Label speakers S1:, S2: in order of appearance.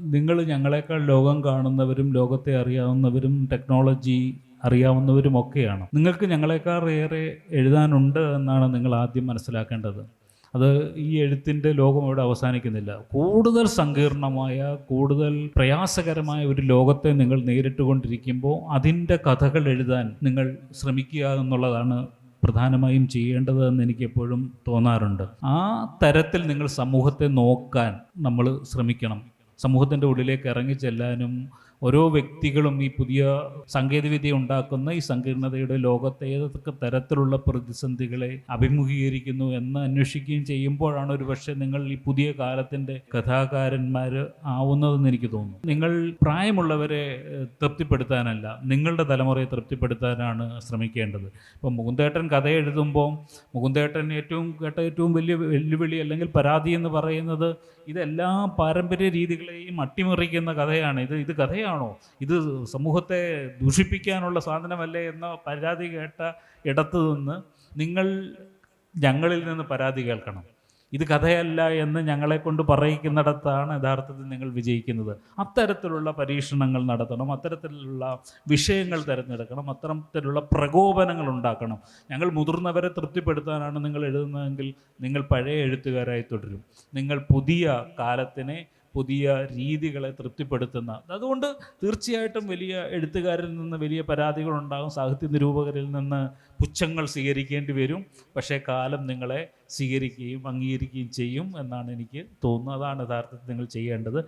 S1: നിങ്ങൾ ഞങ്ങളെക്കാൾ ലോകം കാണുന്നവരും ലോകത്തെ അറിയാവുന്നവരും ടെക്നോളജി അറിയാവുന്നവരും ഒക്കെയാണ്. നിങ്ങൾക്ക് ഞങ്ങളെക്കാൾ ഏറെ എഴുതാനുണ്ട് എന്നാണ് നിങ്ങൾ ആദ്യം മനസ്സിലാക്കേണ്ടത്. അത് ഈ എഴുത്തിന്റെ ലോകം ഇവിടെ അവസാനിക്കുന്നില്ല. കൂടുതൽ സങ്കീർണമായ കൂടുതൽ പ്രയാസകരമായ ഒരു ലോകത്തെ നിങ്ങൾ നേരിട്ടുകൊണ്ടിരിക്കുമ്പോൾ അതിന്റെ കഥകൾ എഴുതാൻ നിങ്ങൾ ശ്രമിക്കുക എന്നുള്ളതാണ് പ്രധാനമായും ചെയ്യേണ്ടത് എന്ന് എനിക്കെപ്പോഴും തോന്നാറുണ്ട്. ആ തരത്തിൽ നിങ്ങൾ സമൂഹത്തെ നോക്കാൻ നമ്മൾ ശ്രമിക്കണം. സമൂഹത്തിന്റെ ഉള്ളിലേക്ക് ഇറങ്ങി ചെല്ലാനും ഓരോ വ്യക്തികളും ഈ പുതിയ സാങ്കേതികവിദ്യ ഉണ്ടാക്കുന്ന ഈ സങ്കീർണതയുടെ ലോകത്തെ ഏതൊക്കെ തരത്തിലുള്ള പ്രതിസന്ധികളെ അഭിമുഖീകരിക്കുന്നു എന്ന് അന്വേഷിക്കുകയും ചെയ്യുമ്പോഴാണ് ഒരു പക്ഷേ നിങ്ങൾ ഈ പുതിയ കാലത്തിന്റെ കഥാകാരന്മാർ ആവുന്നതെന്ന് എനിക്ക് തോന്നുന്നു. നിങ്ങൾ പ്രായമുള്ളവരെ തൃപ്തിപ്പെടുത്താനല്ല നിങ്ങളുടെ തലമുറയെ തൃപ്തിപ്പെടുത്താനാണ് ശ്രമിക്കേണ്ടത്. ഇപ്പം മുകുന്ദേട്ടൻ കഥ എഴുതുമ്പോൾ മുകുന്ദേട്ടൻ ഏറ്റവും കേട്ട ഏറ്റവും വലിയ വെല്ലുവിളി അല്ലെങ്കിൽ പരാതി എന്ന് പറയുന്നത് ഇതെല്ലാം പാരമ്പര്യ രീതികളെയും അട്ടിമറിക്കുന്ന കഥയാണ്. ഇത് ഇത് കഥയാണോ? ഇത് സമൂഹത്തെ ദൂഷിപ്പിക്കാനുള്ള സാധനമല്ലേ എന്ന പരാതി കേട്ട ഇടത്തു നിന്ന് നിങ്ങൾ ഞങ്ങളിൽ നിന്ന് പരാതി കേൾക്കണം. ഇത് കഥയല്ല എന്ന് ഞങ്ങളെ കൊണ്ട് പറയിക്കുന്നിടത്താണ് യഥാർത്ഥത്തിൽ നിങ്ങൾ വിജയിക്കുന്നത്. അത്തരത്തിലുള്ള പരീക്ഷണങ്ങൾ നടത്തണം അത്തരത്തിലുള്ള വിഷയങ്ങൾ തിരഞ്ഞെടുക്കണം അത്തരത്തിലുള്ള പ്രകോപനങ്ങൾ ഉണ്ടാക്കണം. ഞങ്ങൾ മുതിർന്നവരെ തൃപ്തിപ്പെടുത്താനാണ് നിങ്ങൾ എഴുതുന്നതെങ്കിൽ നിങ്ങൾ പഴയ എഴുത്തുകാരായി തുടരും. നിങ്ങൾ പുതിയ കാലത്തിനെ പുതിയ രീതികളെ തൃപ്തിപ്പെടുത്തുന്ന. അതുകൊണ്ട് തീർച്ചയായിട്ടും വലിയ എഴുത്തുകാരിൽ നിന്ന് വലിയ പരാതികളുണ്ടാകും. സാഹിത്യ നിരൂപകരിൽ നിന്ന് പുച്ഛങ്ങൾ സ്വീകരിക്കേണ്ടി വരും. പക്ഷേ കാലം നിങ്ങളെ സ്വീകരിക്കുകയും അംഗീകരിക്കുകയും ചെയ്യും എന്നാണ് എനിക്ക് തോന്നുന്നത്. അതാണ് യഥാർത്ഥത്തിൽ നിങ്ങൾ ചെയ്യേണ്ടത്.